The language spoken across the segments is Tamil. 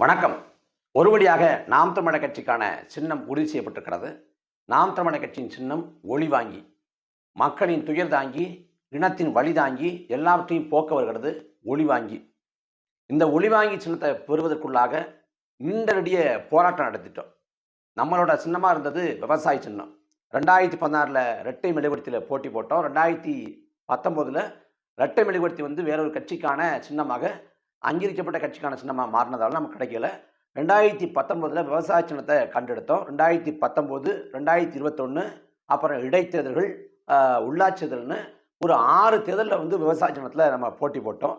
வணக்கம். ஒருபடியாக நாம் தமிழர் கட்சிக்கான சின்னம் உறுதி செய்யப்பட்டிருக்கிறது. நாம் தமிழர் கட்சியின் சின்னம் ஒளி வாங்கி மக்களின் துயர் தாங்கி இனத்தின் வழி தாங்கி எல்லாவற்றையும் போக்க வருகிறது ஒளி வாங்கி. இந்த ஒளி வாங்கி சின்னத்தை பெறுவதற்குள்ளாக நீண்டடிய போராட்டம் நடத்திட்டோம். நம்மளோட சின்னமாக இருந்தது விவசாய சின்னம். ரெண்டாயிரத்தி பதினாறில் ரெட்டை மெழுகுவர்த்தியில் போட்டி போட்டோம். ரெண்டாயிரத்தி பத்தொம்போதில் ரெட்டை மெழுகுவர்த்தி வந்து வேறொரு கட்சிக்கான சின்னமாக அங்கீகரிக்கப்பட்ட கட்சிக்கான சின்னமாக மாறினதால நமக்கு கிடைக்கல. ரெண்டாயிரத்தி பத்தொம்போதில் விவசாய சின்னத்தை கண்டெடுத்தோம். ரெண்டாயிரத்தி பத்தொம்போது ரெண்டாயிரத்தி இருபத்தொன்று அப்புறம் இடைத்தேர்தல்கள் உள்ளாட்சி தேர்தல்னு ஒரு ஆறு தேர்தலில் வந்து விவசாய சின்னத்தில் நம்ம போட்டி போட்டோம்.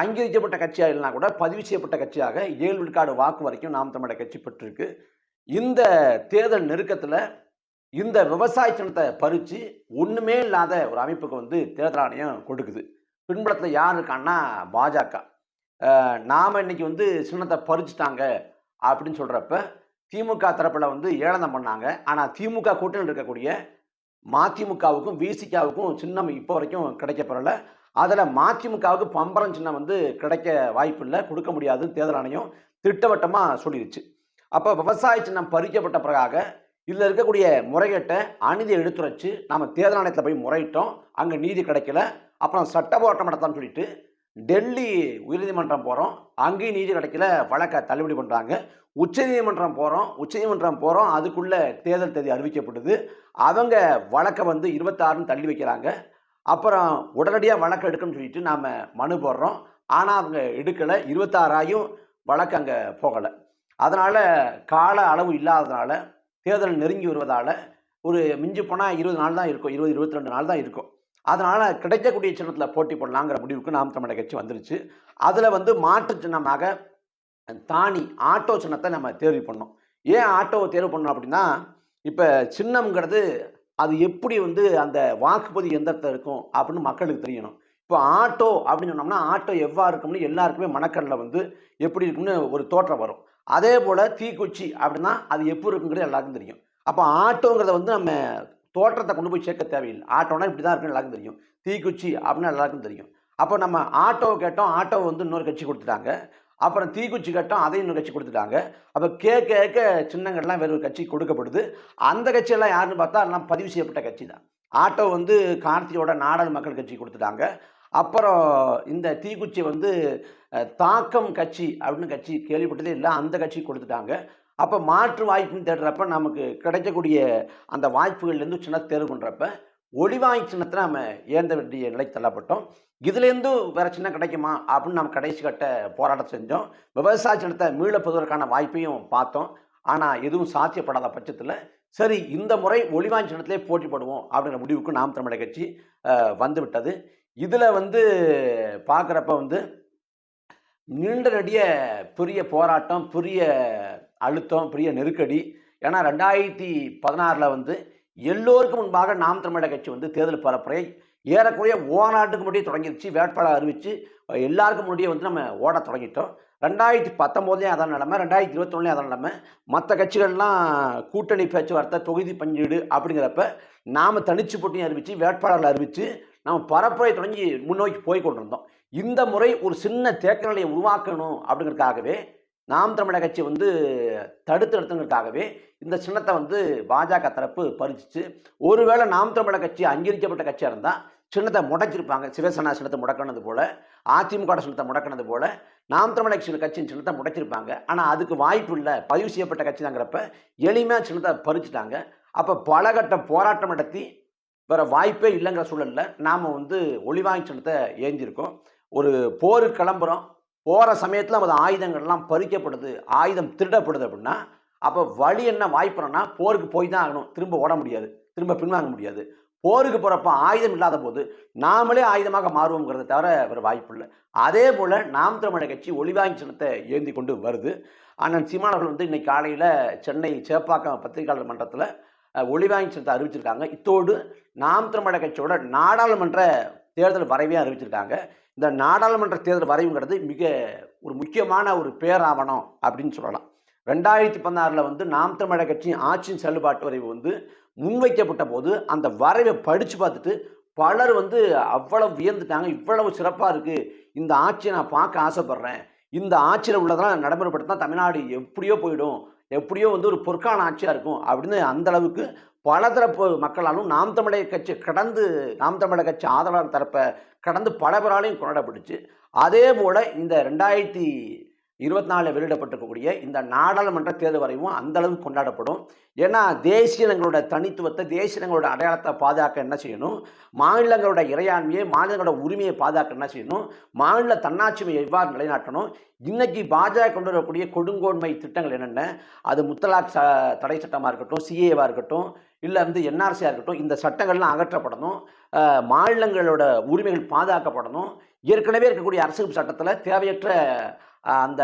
அங்கீகரிக்கப்பட்ட கட்சியாக இல்லைனா கூட பதிவு செய்யப்பட்ட கட்சியாக ஏழு விழுக்காடு வாக்கு வரைக்கும் நாம் தமிழக கட்சி பெற்றிருக்கு. இந்த தேர்தல் நெருக்கத்தில் இந்த விவசாய சின்னத்தை பறித்து ஒன்றுமே இல்லாத ஒரு அமைப்புக்கு வந்து தேர்தல் ஆணையம் கொடுக்குது. பின்புலத்தில் யார் இருக்கான்னா பாஜக. நாம் இன்னைக்கு வந்து சின்னத்தை பறிச்சுட்டாங்க அப்படின்னு சொல்கிறப்ப திமுக தரப்பில் வந்து ஏளனம் பண்ணாங்க. ஆனால் திமுக கூட்டணியில் இருக்கக்கூடிய மதிமுகவுக்கும் விசிகாவுக்கும் சின்னம் இப்போ வரைக்கும் கிடைக்கப்பெறல அதில் மதிமுகவுக்கு பம்பரம் சின்னம் வந்து கிடைக்க வாய்ப்பு இல்லை. கொடுக்க முடியாது தேர்தல் ஆணையம் திட்டவட்டமாக சொல்லிடுச்சு அப்போ விவசாய சின்னம் பறிக்கப்பட்ட பிறகாக இதில் இருக்கக்கூடிய முறைகேட்டை அநீதி எடுத்துரைச்சு நம்ம தேர்தல் ஆணையத்தில் போய் முறையிட்டோம். அங்கே நீதி கிடைக்கல. அப்புறம் சட்ட போராட்டம் நடத்தான்னு சொல்லிட்டு டெல்லி உயர்நீதிமன்றம் போகிறோம் அங்கேயும் நீதி கிடைக்கல வழக்கை தள்ளுபடி பண்ணுறாங்க உச்சநீதிமன்றம் போகிறோம் உச்சநீதிமன்றம் போகிறோம் அதுக்குள்ளே தேர்தல் தேதி அறிவிக்கப்படுது அவங்க வழக்கை வந்து இருபத்தாறுன்னு தள்ளி வைக்கிறாங்க. அப்புறம் உடனடியாக வழக்கு எடுக்கணும்னு சொல்லிட்டு நாம் மனு போடுறோம். ஆனால் அவங்க எடுக்கலை. இருபத்தாறாயும் வழக்கு அங்கே போகலை. அதனால் கால அளவு இல்லாததுனால தேர்தல் நெருங்கி வருவதால் ஒரு மிஞ்சி போனால் இருபது நாள் தான் இருக்கும். இருபது இருபத்தி ரெண்டு நாள் தான் இருக்கும். அதனால் கிடைக்கக்கூடிய சின்னத்தில் போட்டி போடலாங்கிற முடிவுக்கு நாம் தமிழர் கட்சி வந்துருச்சு. அதில் வந்து மாற்று சின்னமாக தானி ஆட்டோ சின்னத்தை நம்ம தேர்வு பண்ணோம். ஏன் ஆட்டோவை தேர்வு பண்ணோம் அப்படின்னா இப்போ சின்னம்ங்கிறது அது எப்படி வந்து அந்த வாக்குப்பதிவு எந்திரத்தில் இருக்கும் அப்படின்னு மக்களுக்கு தெரியணும். இப்போ ஆட்டோ அப்படின்னு சொன்னோம்னா ஆட்டோ எவ்வாறு இருக்கும்னு எல்லாருக்குமே மணக்கண்ணில் வந்து எப்படி இருக்கும்னு ஒரு தோற்றம் வரும். அதே போல் தீக்குச்சி அப்படின்னா அது எப்படி இருக்குங்கிறது எல்லாருக்கும் தெரியும். அப்போ ஆட்டோங்கிறத வந்து நம்ம தோற்றத்தை கொண்டு போய் சேர்க்க தேவையில்லை. ஆட்டோனா இப்படி தான் இருக்குன்னு எல்லாருக்கும் தெரியும். தீக்குச்சி அப்படின்னு எல்லாருக்கும் தெரியும். அப்போ நம்ம ஆட்டோவை கேட்டோம் ஆட்டோவை வந்து இன்னொரு கட்சி கொடுத்துட்டாங்க. அப்புறம் தீக்குச்சி கேட்டோம் அதையும் இன்னொரு கட்சி கொடுத்துட்டாங்க. அப்போ கேட்க கேட்க சின்னங்கள்லாம் வேறு ஒரு கட்சி கொடுக்கப்படுது. அந்த கட்சியெல்லாம் யாருன்னு பார்த்தா எல்லாம் பதிவு செய்யப்பட்ட கட்சி தான். ஆட்டோ வந்து கார்த்தியோட நாடாளு மக்கள் கட்சி கொடுத்துட்டாங்க. அப்புறம் இந்த தீக்குச்சி வந்து தாக்கம் கட்சி அப்படின்னு கட்சி கேள்விப்பட்டதே இல்லை. அந்த கட்சி கொடுத்துட்டாங்க. அப்போ மாற்று வாய்ப்புன்னு தேடுறப்ப நமக்கு கிடைக்கக்கூடிய அந்த வாய்ப்புகள்லேருந்து சின்ன தேர்வு பண்ணுறப்ப ஒளிவாய் சின்னத்தை நம்ம ஏந்த வேண்டிய நிலைக்கு தள்ளப்பட்டோம். இதுலேருந்து வேறு சின்னம் கிடைக்குமா அப்படின்னு நம்ம கடைசி கட்ட போராட்டம் செஞ்சோம். விவசாய சின்னத்தை மீளப்பெறுவதற்கான வாய்ப்பையும் பார்த்தோம். ஆனால் எதுவும் சாத்தியப்படாத பட்சத்தில் சரி இந்த முறை ஒளிவாய் சின்னத்திலே போட்டி போடுவோம் அப்படிங்கிற முடிவுக்கு நாம் தமிழக கட்சி வந்துவிட்டது. வந்து விட்டது இதில் வந்து பார்க்குறப்ப வந்து நீண்ட நெடிய பெரிய போராட்டம் பெரிய அழுத்தம் பெரிய நெருக்கடி. ஏன்னா ரெண்டாயிரத்தி பதினாறில் வந்து எல்லோருக்கும் முன்பாக நாம் தமிழக கட்சி வந்து தேர்தல் பரப்புரை ஏறக்குறைய ஓராண்டுக்கு முன்னாடியே தொடங்கிருச்சு வேட்பாளர் அறிவித்து எல்லாருக்கும் முன்னாடியே வந்து நம்ம ஓட தொடங்கிட்டோம். ரெண்டாயிரத்தி பத்தொம்போதுலேயும் அதான் நிலமை ரெண்டாயிரத்தி இருபத்தொன்னுலேயும் அதான் நிலமை. மற்ற கட்சிகள்லாம் கூட்டணி பேச்சுவார்த்தை தொகுதி பங்கீடு அப்படிங்கிறப்ப நாம் தனிச்சு போட்டியும் அறிவித்து வேட்பாளர்கள் அறிவித்து நம்ம பரப்புரை தொடங்கி முன்னோக்கி போய் கொண்டிருந்தோம். இந்த முறை ஒரு சின்ன தேக்க நிலையை உருவாக்கணும் அப்படிங்கிறதுக்காகவே நாம் தமிழக கட்சி வந்து தடுத்து நிறுத்துங்கிறதுக்காகவே இந்த சின்னத்தை வந்து பாஜக தரப்பு பறிச்சிச்சு. ஒருவேளை நாம் தமிழக கட்சி அங்கீகரிக்கப்பட்ட கட்சியாக இருந்தால் சின்னத்தை முடக்கியிருப்பாங்க. சிவசேனா சின்னத்தை முடக்கினது போல அதிமுக சின்னத்தை முடக்கினது போல நாம் தமிழக கட்சி கட்சியின் சின்னத்தை முடக்கியிருப்பாங்க. ஆனால் அதுக்கு வாய்ப்பு இல்லை. பதிவு செய்யப்பட்ட கட்சி தாங்கிறப்ப எளிமையாக சின்னத்தை பறிச்சுட்டாங்க. அப்போ பலகட்ட போராட்டம் நடத்தி வேற வாய்ப்பே இல்லைங்கிற சூழலில் நாம் வந்து ஒளிவாங்கி சின்னத்தை ஏந்திருக்கோம். ஒரு போருக்கு கிளம்புறோம். போகிற சமயத்தில் நமது ஆயுதங்கள்லாம் பறிக்கப்படுது ஆயுதம் திருடப்படுது அப்படின்னா அப்போ வழி என்ன வாய்ப்புறோன்னா போருக்கு போய் தான் ஆகணும். திரும்ப ஓட முடியாது. திரும்ப பின்வாங்க முடியாது. போருக்கு போகிறப்ப ஆயுதம் இல்லாத போது நாமளே ஆயுதமாக மாறுவோங்கிறத தவிர வேறு வாய்ப்பு இல்லை. அதே போல் நாம் தமிழர் கட்சி ஒளிவாங்கி சின்னத்தை ஏந்தி கொண்டு வருது. அண்ணன் சீமானவர்கள் வந்து இன்னைக்கு காலையில் சென்னை சேப்பாக்கம் பத்திரிகையாளர் மன்றத்தில் ஒளிவாங்கி சின்னத்தை அறிவிச்சிருக்காங்க. இத்தோடு நாம் தமிழர் கட்சியோட நாடாளுமன்ற தேர்தல் வரைவையும் அறிவிச்சிருக்காங்க. இந்த நாடாளுமன்ற தேர்தல் வரைவுங்கிறது மிக ஒரு முக்கியமான ஒரு பேராவணம் அப்படின்னு சொல்லலாம். ரெண்டாயிரத்தி பதினாறில் வந்து நாம் தமிழர் கட்சியின் ஆட்சியின் செயல்பாட்டு வரைவு வந்து முன்வைக்கப்பட்ட போது அந்த வரைவை படித்து பார்த்துட்டு பலர் வந்து அவ்வளவு வியந்துட்டாங்க இவ்வளவு சிறப்பாக இருக்குது இந்த ஆட்சியை நான் பார்க்க ஆசைப்பட்றேன் இந்த ஆட்சியில் உள்ளதெல்லாம் நடைமுறைப்படுத்தினா தமிழ்நாடு எப்படியோ போயிடும் எப்படியோ வந்து ஒரு பொற்கான ஆட்சியாக இருக்கும் அப்படின்னு அந்த அளவுக்கு பலதரப்பு மக்களாலும் நாம் தமிழக கட்சி கடந்து நாம் தமிழக கட்சி ஆதரவாளர் தரப்பை கடந்து பல பேராலையும் கொண்டாடப்பட்டுச்சு. அதே போல் இந்த ரெண்டாயிரத்தி இருபத்தி நாலில் வெளியிடப்பட்டிருக்கக்கூடிய இந்த நாடாளுமன்ற தேர்தல் வரையும் அந்தளவுக்கு கொண்டாடப்படும். ஏன்னா தேசியங்களோட தனித்துவத்தை தேசியங்களோட அடையாளத்தை பாதுகாக்க என்ன செய்யணும்? மாநிலங்களோட இறையாண்மையை மாநிலங்களோட உரிமையை பாதுகாக்க என்ன செய்யணும்? மாநில தன்னாட்சிமையை எவ்வாறு நிலைநாட்டணும்? இன்னைக்கு பாஜக கொண்டு வரக்கூடிய கொடுங்கோன்மை திட்டங்கள் என்னென்ன? அது முத்தலாக் ச தடை சட்டமாக இருக்கட்டும் சிஏவாக இருக்கட்டும் இல்லை வந்து என்ஆர்சியாக இருக்கட்டும் இந்த சட்டங்கள்லாம் அகற்றப்படணும் மாநிலங்களோட உரிமைகள் பாதுகாக்கப்படணும் ஏற்கனவே இருக்கக்கூடிய அரசு சட்டத்தில் தேவையற்ற அந்த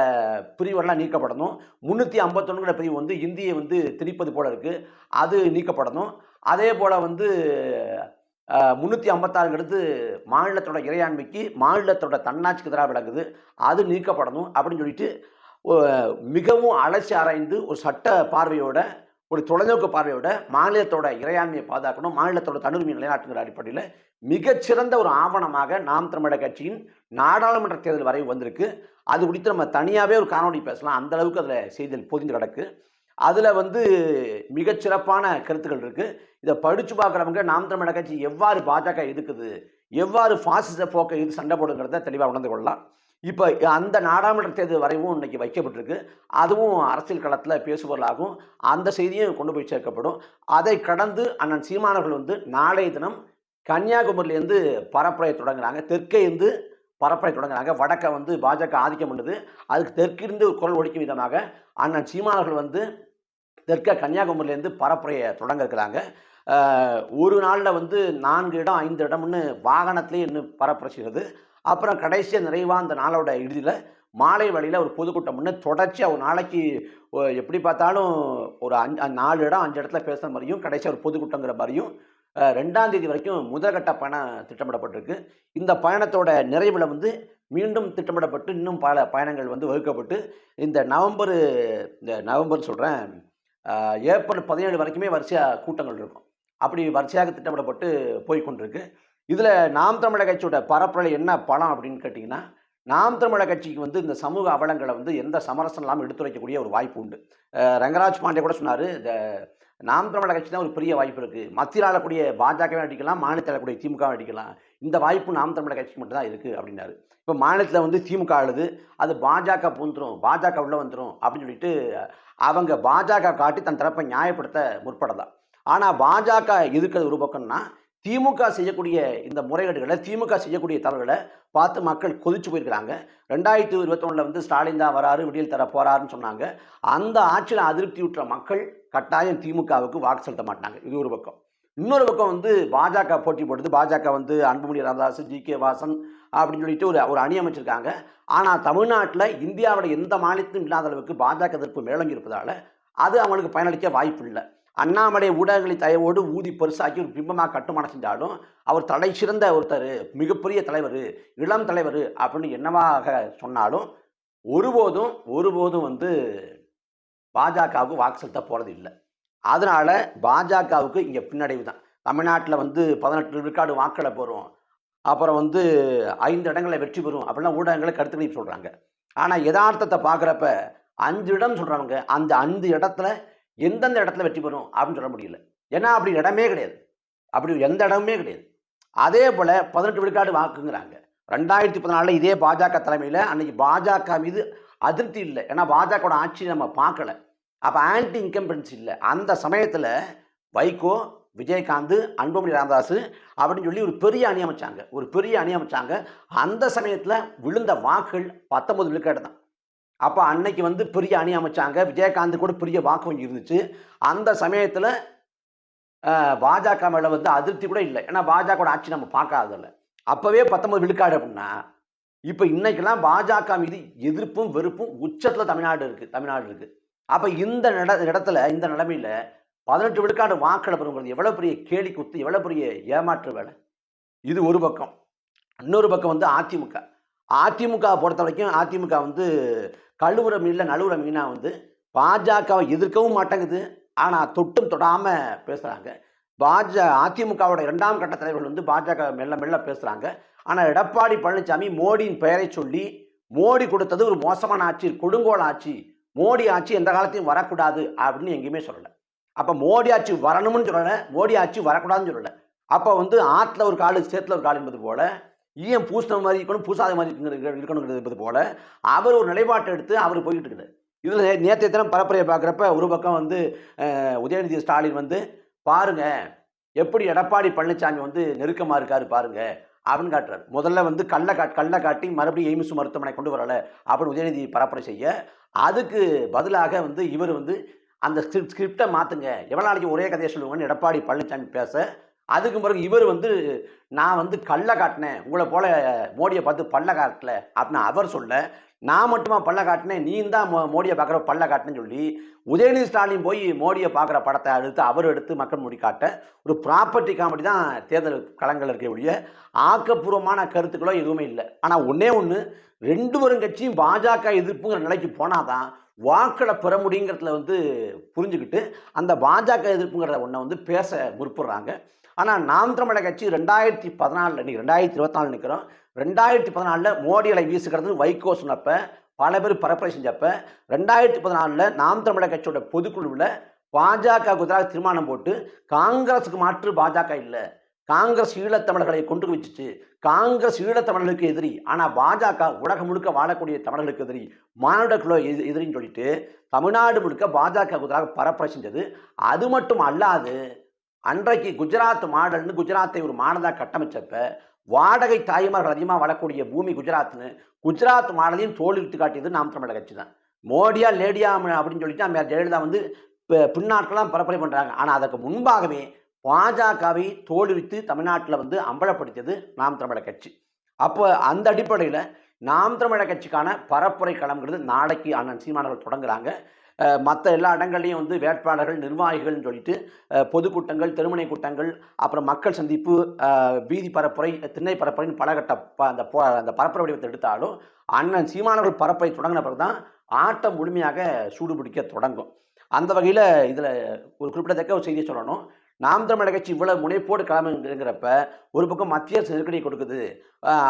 பிரிவெல்லாம் நீக்கப்படணும். முந்நூற்றி ஐம்பத்தொன்னுங்கிற பிரிவு வந்து இந்தியை வந்து திணிப்பது போல் இருக்குது அது நீக்கப்படணும். அதே போல் வந்து முந்நூற்றி ஐம்பத்தாறுங்கிறது மாநிலத்தோட இறையாண்மைக்கு மாநிலத்தோட தன்னாட்சிக்கு எதிராக விளங்குது. அது நீக்கப்படணும் அப்படின்னு சொல்லிட்டு மிகவும் அலசி ஆராய்ந்து ஒரு சட்ட பார்வையோட ஒரு தொலைநோக்கு பார்வையோட மாநிலத்தோட இறையாண்மையை பாதுகாக்கணும் மாநிலத்தோட தனுரிமையை நிலைநாட்டுங்கிற அடிப்படையில் மிகச்சிறந்த ஒரு ஆவணமாக நாம் தமிழக கட்சியின் நாடாளுமன்ற தேர்தல் வரை வந்திருக்கு. அது குறித்து நம்ம தனியாகவே ஒரு காணொலி பேசலாம். அந்த அளவுக்கு அதில் செய்திகள் பொதிந்து கிடக்கு. அதில் வந்து மிகச்சிறப்பான கருத்துக்கள் இருக்குது இதை படித்து பார்க்குறவங்க நாம் தமிழக கட்சி எவ்வாறு பாஜக எதுக்குது எவ்வாறு ஃபாசிச போக்கை இது சண்டை போடுங்கிறத தெளிவாக உணர்ந்து கொள்ளலாம். இப்போ அந்த நாடாளுமன்ற தேர்தல் வரைவும் இன்னைக்கு வைக்கப்பட்டிருக்கு. அதுவும் அரசியல் களத்தில் பேசுபொருளாகும். அந்த செய்தியும் கொண்டு போய் சேர்க்கப்படும். அதை கடந்து அண்ணன் சீமானவர்கள் வந்து நாளைய தினம் கன்னியாகுமரியிலேருந்து பரப்புரையை தொடங்குறாங்க. தெற்கே இருந்து பரப்புரை தொடங்குறாங்க. வடக்க வந்து பாஜக ஆதிக்கம் பண்ணுது அதுக்கு தெற்கிருந்து ஒரு குரல் ஒழிக்கும் விதமாக அண்ணன் சீமானவர்கள் வந்து தெற்க கன்னியாகுமரியிலேருந்து பரப்புரையை தொடங்க இருக்கிறாங்க. ஒரு நாளில் வந்து நான்கு இடம் ஐந்து இடம்னு வாகனத்திலேயே இன்னும் பரப்புரை அப்புறம் கடைசியாக நிறைவாக அந்த நாளோட இறுதியில் மாலை வழியில் ஒரு பொதுக்கூட்டம் முன்னே தொடர்ச்சியாக ஒரு நாளைக்கு எப்படி பார்த்தாலும் ஒரு அஞ்சு நாலு இடம் அஞ்சு இடத்துல பேசுகிற மாதிரியும் கடைசியாக ஒரு பொதுக்கூட்டங்கிற மாதிரியும் ரெண்டாம் தேதி வரைக்கும் முதற்கட்ட பயணம் திட்டமிடப்பட்டிருக்கு. இந்த பயணத்தோட நிறைவில் வந்து மீண்டும் திட்டமிடப்பட்டு இன்னும் பல பயணங்கள் வந்து வகுக்கப்பட்டு இந்த நவம்பர் இந்த நவம்பர் சொல்கிறேன் ஏப்ரல் பதினேழு வரைக்குமே வரிசையாக கூட்டங்கள் இருக்கும். அப்படி வரிசையாக திட்டமிடப்பட்டு போய் கொண்டிருக்கு இதில் நாம் தமிழக கட்சியோட பரப்புரை என்ன பலம் அப்படின்னு கேட்டிங்கன்னா நாம் தமிழக கட்சிக்கு வந்து இந்த சமூக அவலங்களை வந்து எந்த சமரசம் இல்லாமல் எடுத்துரைக்கக்கூடிய ஒரு வாய்ப்பு உண்டு. ரங்கராஜ் பாண்டே கூட சொன்னார் இந்த நாம் தமிழக கட்சி தான் ஒரு பெரிய வாய்ப்பு இருக்குது மத்தியில் ஆளக்கூடிய பாஜகவே அடிக்கலாம் மாநிலத்தில் ஆளக்கூடிய திமுக அடிக்கலாம். இந்த வாய்ப்பு நாம் தமிழக கட்சிக்கு மட்டும்தான் இருக்குது அப்படின்னாரு. இப்போ மாநிலத்தில் வந்து திமுக ஆளுது அது பாஜக பூந்துரும் பாஜக உள்ளே வந்துடும் அப்படின்னு சொல்லிட்டு அவங்க பாஜக காட்டி தன் தரப்பை நியாயப்படுத்த முற்படலாம். ஆனால் பாஜக எதிர்க்கிறது ஒரு பக்கம்னா திமுக செய்யக்கூடிய இந்த முறைகேடுகளை திமுக செய்யக்கூடிய தவறுகளை பார்த்து மக்கள் கொதிச்சு போயிருக்கிறாங்க. ரெண்டாயிரத்தி இருபத்தொன்னில் வந்து ஸ்டாலின் தான் வராரு விடியல் தர போறாருன்னு சொன்னாங்க. அந்த ஆட்சியில் அதிருப்தி விட்டுற மக்கள் கட்டாயம் திமுகவுக்கு வாக்கு செலுத்த மாட்டாங்க. இது ஒரு பக்கம். இன்னொரு பக்கம் வந்து பாஜக போட்டி போடுது. பாஜக வந்து அன்புமணி ராமதாஸ் ஜி. கே. வாசன் அப்படின்னு சொல்லிட்டு ஒரு ஒரு அணி அமைச்சிருக்காங்க. ஆனால் தமிழ்நாட்டில் இந்தியாவோட எந்த மாநிலத்திலும் இல்லாத அளவுக்கு பாஜக எதிர்ப்பு மேலங்கி இருப்பதால் அது அவங்களுக்கு பயனளிக்க வாய்ப்பு இல்லை. அண்ணாமலை ஊடகங்களை தயவோடு ஊதி பெருசாக்கி ஒரு பிம்பமாக கட்டுமானம் செஞ்சாலும் அவர் தலை சிறந்த ஒருத்தர் மிகப்பெரிய தலைவர் இளம் தலைவர் அப்படின்னு என்னவாக சொன்னாலும் ஒருபோதும் ஒருபோதும் வந்து பாஜகவுக்கு வாக்கு செலுத்த போகிறது இல்லை அதனால் பாஜகவுக்கு இங்கே பின்னடைவு தான். தமிழ்நாட்டில் வந்து பதினெட்டு விழுக்காடு வாக்களை போகிறோம் அப்புறம் வந்து ஐந்து இடங்களை வெற்றி பெறும் அப்படிலாம் ஊடகங்களை கருத்துக்களை சொல்கிறாங்க ஆனால் யதார்த்தத்தை பார்க்குறப்ப அஞ்சு இடம் சொல்கிறாங்க அந்த அஞ்சு இடத்துல எந்தெந்த இடத்துல வெற்றி பெறும் அப்படின்னு சொல்ல முடியல. ஏன்னா அப்படி இடமே கிடையாது. அப்படி எந்த இடமுமே கிடையாது. அதே போல் பதினெட்டு விழுக்காடு வாக்குங்கிறாங்க. ரெண்டாயிரத்தி பதினாலில் இதே பாஜக தலைமையில் அன்னைக்கு பாஜக மீது அதிருப்தி இல்லை. ஏன்னா பாஜகவோட ஆட்சி நம்ம பார்க்கல. அப்போ ஆன்டி இன்கம்பன்ஸ் இல்லை. அந்த சமயத்தில் வைகோ விஜயகாந்த் அன்புமணி ராமதாஸ் அப்படின்னு சொல்லி ஒரு பெரிய அணி அமைச்சாங்க. ஒரு பெரிய அணி அமைச்சாங்க. அந்த சமயத்தில் விழுந்த வாக்குகள் பத்தொன்பது விழுக்காடு தான். அப்போ அன்னைக்கு வந்து பெரிய அணி அமைச்சாங்க. விஜயகாந்த் கூட பெரிய வாக்கு வங்கி இருந்துச்சு. அந்த சமயத்தில் பாஜக மேலே வந்து அதிருப்தி கூட இல்லை. ஏன்னா பாஜகவோட ஆட்சி நம்ம பார்க்காததில்ல அப்போவே பத்தொன்பது விழுக்காடு அப்படின்னா இப்போ இன்னைக்கெல்லாம் பாஜக மீது எதிர்ப்பும் வெறுப்பும் உச்சத்தில் தமிழ்நாடு இருக்குது தமிழ்நாடு இருக்குது அப்போ இந்த நட இடத்துல இந்த நிலைமையில் பதினெட்டு விழுக்காடு வாக்களை எவ்வளோ பெரிய கேலி குத்து எவ்வளோ பெரிய ஏமாற்று வேலை? இது ஒரு பக்கம். இன்னொரு பக்கம் வந்து அதிமுக. அதிமுக பொறுத்த வரைக்கும் அதிமுக வந்து கழுவுற மீனில் நழுவுற மீனாக வந்து பாஜகவை எதிர்க்கவும் மாட்டேங்குது. ஆனால் தொட்டும் தொடாமல் பேசுகிறாங்க பாஜ அதிமுகவோட இரண்டாம் கட்ட தலைவர்கள் வந்து பாஜக மெல்ல மெல்ல பேசுகிறாங்க ஆனால் எடப்பாடி பழனிசாமி மோடியின் பெயரை சொல்லி மோடி கொடுத்தது ஒரு மோசமான ஆட்சி கொடுங்கோல் ஆட்சி. மோடி ஆட்சி எந்த காலத்தையும் வரக்கூடாது அப்படின்னு எங்கேயுமே சொல்லலை. அப்போ மோடி ஆட்சி வரணும்னு சொல்லலை மோடி ஆட்சி வரக்கூடாதுன்னு சொல்லலை. அப்போ வந்து ஆற்றுல ஒரு காலு சேத்துல ஒரு கால் என்பது போல ஈயம் பூசின மாதிரி இருக்கணும் பூசாத மாதிரி இருக்கணும் இருக்கணுங்கிறது என்பது போல அவர் ஒரு நிலைப்பாட்டை எடுத்து அவர் போய்கிட்டு இருக்குது. இதில் நேற்றைய தினம் பரப்புரையை பார்க்குறப்ப ஒரு பக்கம் வந்து உதயநிதி ஸ்டாலின் வந்து பாருங்க எப்படி எடப்பாடி பழனிசாமி வந்து நெருக்கமாக இருக்காரு பாருங்க அப்படின்னு காட்டுறாரு. முதல்ல வந்து கள்ள காட் கள்ள காட்டி மறுபடியும் எய்ம்ஸ் மருத்துவமனை கொண்டு வரல அப்படின்னு உதயநிதி பரப்புரை செய்ய அதுக்கு பதிலாக வந்து இவர் வந்து அந்த ஸ்கிரிப்ட் ஸ்கிரிப்டை மாற்றுங்க எவ்வளோ நாளைக்கு ஒரே கதையை சொல்லுவாங்கன்னு எடப்பாடி பழனிசாமி பேச அதுக்கு பிறகு இவர் வந்து நான் வந்து கள்ள காட்டினேன். உங்களை போல மோடியை பார்த்து பல்ல காட்டல. அப்படின்னு அவர் சொல்ல நான் மட்டுமா பல்ல காட்டினேன்? நீ தான் மோ மோடியை பார்க்குற பல்ல காட்டினேன்னு சொல்லி உதயநிதி ஸ்டாலின் போய் மோடியை பார்க்குற படத்தை எடுத்து அவர் எடுத்து மக்கள் மொழி காட்ட ஒரு ப்ராப்பர்ட்டி காமெடி தான் தேர்தல் களங்கள் இருக்கக்கூடிய ஆக்கப்பூர்வமான கருத்துக்களோ எதுவுமே இல்லை. ஆனால் ஒன்றே ஒன்று ரெண்டு வரும் கட்சியும் பாஜக எதிர்ப்புங்கிற நிலைக்கு போனாதான் வாக்களை பெற முடியுங்கிறதுல வந்து புரிஞ்சுக்கிட்டு அந்த பாஜக எதிர்ப்புங்கிறத ஒன்றை வந்து பேச முற்படுறாங்க. ஆனால் நாம் தமிழக கட்சி ரெண்டாயிரத்தி பதினாலில் இன்னைக்கு ரெண்டாயிரத்தி இருபத்தி நாலு நிற்கிறோம் ரெண்டாயிரத்தி பதினாலில் மோடி அலை வீசுகிறது வைகோ சொன்னப்ப பல பேர் பரப்புரை செஞ்சப்ப ரெண்டாயிரத்தி பதினாலில் நாம் தமிழக கட்சியோட பொதுக்குழுவில் பாஜக குதிராக தீர்மானம் போட்டு காங்கிரஸுக்கு மாற்று பாஜக இல்லை. காங்கிரஸ் ஈழத்தமிழர்களை கொண்டு வச்சுட்டு காங்கிரஸ் ஈழத்தமிழர்களுக்கு எதிரி ஆனால் பாஜக உலகம் முழுக்க வாழக்கூடிய தமிழர்களுக்கு எதிரி மானுட எதி எதிரின்னு சொல்லிட்டு தமிழ்நாடு முழுக்க பாஜக குதிராக பரப்புரை செஞ்சது. அது மட்டும் அல்லாது அன்றைக்கு குஜராத் மாடல்னு குஜராத்தை ஒரு மாடலாக கட்டமைச்சப்ப வாடகை தாய்மார்கள் அதிகமாக வாழக்கூடிய பூமி குஜராத்னு குஜராத் மாடலையும் தோல்வித்து காட்டியது நாம் தமிழக கட்சி தான். மோடியா லேடியா அப்படின்னு சொல்லிட்டு அம்மையார் ஜெயலலிதா வந்து பி- பின்னாட்களாம் பரப்புரை பண்ணுறாங்க ஆனால் அதற்கு முன்பாகவே பாஜகவை தோல்வித்து தமிழ்நாட்டில் வந்து அம்பலப்படுத்தியது நாம் தமிழர் கட்சி. அப்போ அந்த அடிப்படையில் நாம் தமிழர் கட்சிக்கான பரப்புரை களம்ங்கிறது நாளைக்கு அண்ணன் சீமானவர்கள் தொடங்குறாங்க. மற்ற எல்லா இடங்கள்லையும் வந்து வேட்பாளர்கள் நிர்வாகிகள்னு சொல்லிட்டு பொதுக்கூட்டங்கள் திருமணை கூட்டங்கள் அப்புறம் மக்கள் சந்திப்பு வீதி பரப்புரை திண்ணை பரப்புரைன்னு பலகட்ட ப அந்த அந்த பரப்புரை வடிவத்தை எடுத்தாலும் அண்ணன் சீமானவர்கள் பரப்புரை தொடங்கின பிறகு தான் ஆட்டம் முழுமையாக சூடுபிடிக்க தொடங்கும். அந்த வகையில் இதில் ஒரு குறிப்பிடத்தக்க ஒரு செய்தியை சொல்லணும். நாம் தமிழக கட்சி இவ்வளவு முனைப்போடு கிளம்புங்கிறப்ப ஒரு பக்கம் மத்திய அரசு நெருக்கடி கொடுக்குது.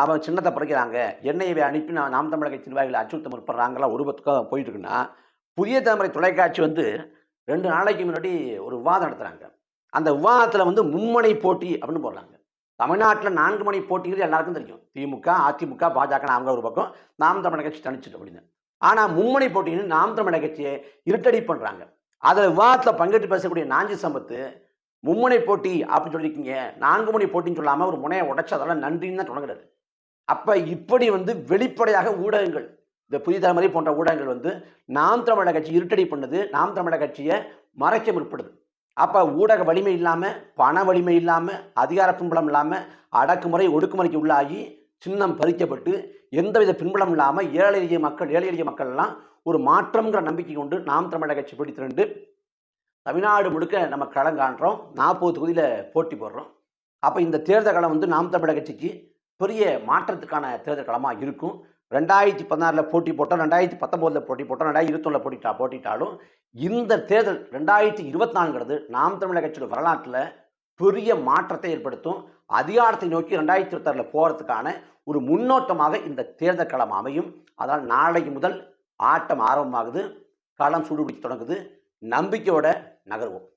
அவன் சின்னத்தை பறிக்கிறாங்க எண்ணெயை அனுப்பி நான் நாம் தமிழக கட்சி நிர்வாகிகளை அச்சுறுத்த முற்படுறாங்களா? ஒரு பக்கம் போயிட்டு இருக்குன்னா புதிய தலைமுறை தொலைக்காட்சி வந்து ரெண்டு நாளைக்கு முன்னாடி ஒரு விவாதம் நடத்துகிறாங்க அந்த விவாதத்தில் வந்து மும்மனை போட்டி அப்படின்னு போடுறாங்க. தமிழ்நாட்டில் நான்கு மணி போட்டிங்கிறது எல்லாருக்கும் தெரியும். திமுக அதிமுக பாஜக அவங்க ஒரு பக்கம் நாம் தமிழக கட்சி தனிச்சிட்டு அப்படின்னு. ஆனால் மும்மனை போட்டின்னு நாம் தமிழக கட்சியை இருட்டடி பண்ணுறாங்க அதில் விவாதத்தில் பங்கேற்று பேசக்கூடிய நாஞ்சி சம்பத்து மும்முனை போட்டி அப்படின்னு சொல்லியிருக்கீங்க. நான்கு மணி போட்டின்னு சொல்லாமல் ஒரு முனையை உடைச்சதால நன்றின்னு தான் தொடங்குறது. அப்போ இப்படி வந்து வெளிப்படையாக ஊடகங்கள் இந்த புதிய தலைமுறை போன்ற ஊடகங்கள் வந்து நாம் தமிழக கட்சி இருட்டடி பண்ணுது நாம் தமிழர் கட்சியை மறைக்க முற்படுது. அப்போ ஊடக வலிமை இல்லாமல் பண வலிமை இல்லாமல் அதிகார பின்புலம் இல்லாமல் அடக்குமுறை ஒடுக்குமுறைக்கு உள்ளாகி சின்னம் பறிக்கப்பட்டு எந்தவித பின்புலம் இல்லாமல் ஏழை எளிய மக்கள் ஏழை எளிய மக்கள்லாம் ஒரு மாற்றம்ங்கிற நம்பிக்கை கொண்டு நாம் தமிழக கட்சி பிடித்திரண்டு தமிழ்நாடு முழுக்க நம்ம களம் காண்றோம். நாற்பது தொகுதியில் போட்டி போடுறோம். அப்போ இந்த தேர்தல் களம் வந்து நாம் தமிழக கட்சிக்கு பெரிய மாற்றத்துக்கான தேர்தல் களமாக இருக்கும். ரெண்டாயிரத்தி பதினாறில் போட்டி போட்டோம் ரெண்டாயிரத்தி பத்தொம்போதில் போட்டி போட்டோம் ரெண்டாயிரத்தி இருபத்தொன்னில் போட்டிட்டா போட்டிட்டாலும் இந்த தேர்தல் ரெண்டாயிரத்தி இருபத்தி நாலுங்கிறது நாம் தமிழக கட்சியோட வரலாற்றில் பெரிய மாற்றத்தை ஏற்படுத்தும். அதிகாரத்தை நோக்கி ரெண்டாயிரத்தி இருபத்தாறில் போகிறதுக்கான ஒரு முன்னோட்டமாக இந்த தேர்தல் களம் அமையும். அதனால் நாளைக்கு முதல் ஆட்டம் ஆரம்பமாகுது. களம் சூடுபிடிக்க தொடங்குது. நம்பிக்கையோட நகர்வோம்.